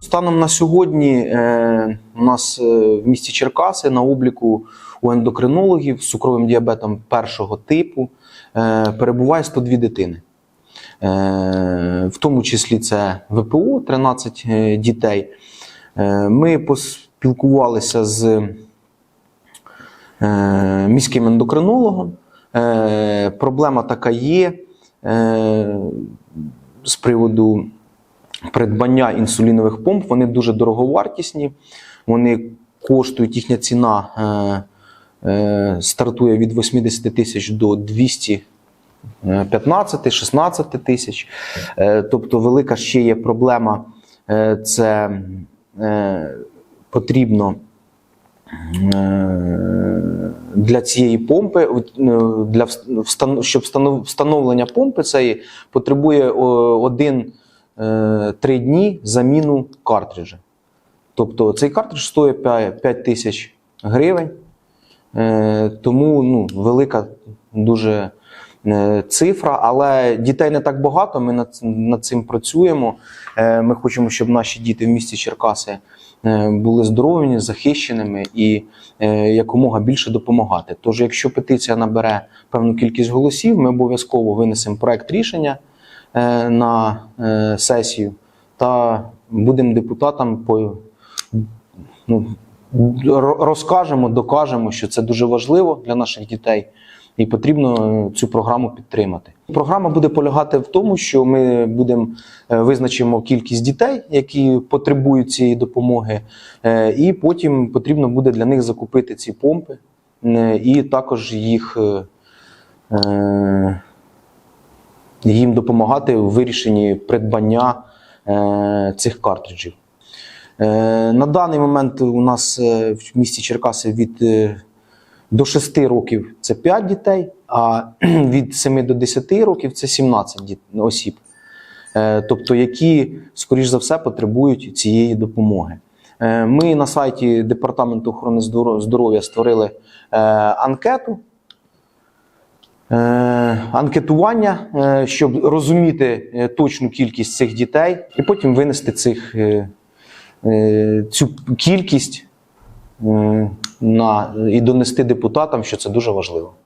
Станом на сьогодні е, у нас е, в місті Черкаси на обліку у ендокринологів з цукровим діабетом першого типу е, перебуває 102 дитини. Е, в тому числі це ВПО 13 е, дітей. Ми поспілкувалися з міським ендокринологом. Проблема така є з приводу придбання інсулінових помп. Вони дуже дороговартісні. Вони коштують, їхня ціна е, е, стартує від 80 тисяч до 200 15-16 тисяч. Е, Тобто велика ще є проблема. Це потрібно для цієї помпи, е, для щоб встанов- встановлення помпи цієї потребує о, один-три дні заміну картриджа. Тобто цей картридж стоїть 5 тисяч гривень. Е, Тому ну, велика дуже е, цифра, але дітей не так багато. Ми над, над цим працюємо. Е, Ми хочемо, щоб наші діти в місті Черкаси е, були здоровими, захищеними і е, якомога більше допомагати. Тож, якщо петиція набере певну кількість голосів, ми обов'язково винесемо проект рішення е, на е, сесію та будемо депутатам по ну, розкажемо, докажемо, що це дуже важливо для наших дітей, і потрібно е, цю програму підтримати. Програма буде полягати в тому, що ми будемо е, визначимо кількість дітей, які потребують цієї допомоги, е, і потім потрібно буде для них закупити ці помпи і також їх. Їм допомагати у вирішенні придбання цих картриджів. На даний момент у нас в місті Черкаси від до 6 років це 5 дітей, а від 7 до 10 років це 17 діт- осіб. Е, Тобто, які, скоріш за все, потребують цієї допомоги. Е, Ми на сайті Департаменту охорони здоров'я створили е, анкету. Анкетування, щоб розуміти точну кількість цих дітей, і потім винести цих цю кількість на, і донести депутатам, що це дуже важливо.